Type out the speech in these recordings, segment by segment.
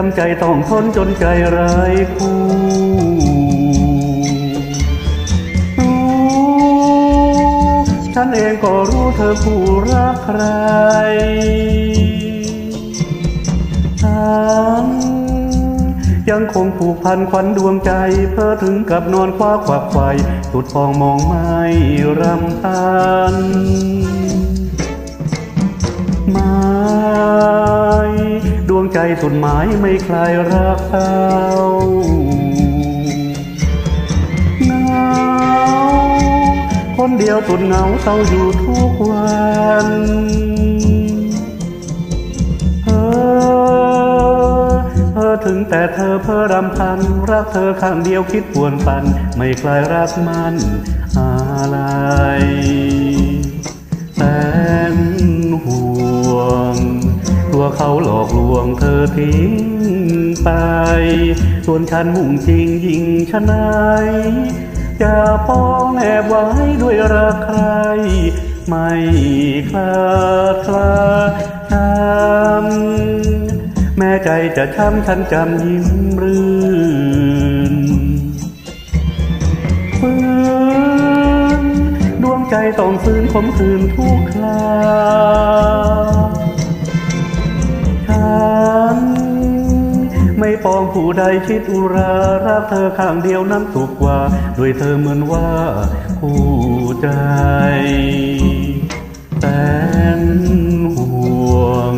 จำใจต้องทนจนใจไร้คู่รู้ฉันเองก็รู้เธอผู้รักใครฉันยังคงผูกพันควันดวงใจ เพื่อถึงกับนอนคว้าขวักไฟสุดฟองมองไม่รำพันม่ดวง ใจสุดหมายไม่คลายรักเศร้าเหงาคนเดียวสุดเหงาเศร้าอยู่ทุกวันเออเออถึงแต่เธอเพ้อรำพัน รักเธอข้างเดียวคิดปวนปัน ไม่คลายรักมันอะ เขาหลอกลวงเธอทิ้งไป ส่วนฉันมุ่งจริงยิ่งชนายอย่าปองแอบไว้ด้วยรักใคร ไม่คลาดคลาช้ำแม้ใจจะช้ำฉันจำยิ้มรื่นฟื้นดวงใจต้องฟื้นขมคืนทุกครา ปองผู้ใดคิดอุรารักเธอข้างเดียวนั้นสุขกว่า ด้วยเธอเหมือนว่าผู้ใจแต่นห่วง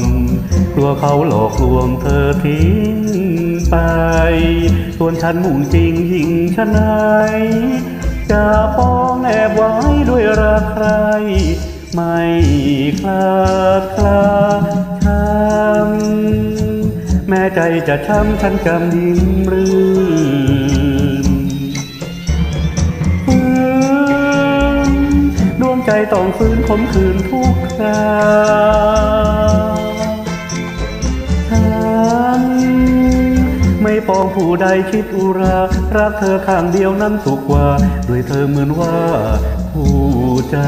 กลัวเขาหลอกลวงเธอทิ้งไป ส่วนฉันมุ่งจริงยิ่งชะนายจะป้องแอบไว้ด้วยรักใคร ไม่คลาดคลา แม้ใจจะช้ำฉันจำยิ้มรื่นฟื้นดวงใจต้องฟื้นขมคืนทุกคราฉันไม่ปองผู้ใดคิดอุรา รักเธอข้างเดียวนั้นสุขกว่า ด้วยเธอเหมือนว่า ผู้ใจ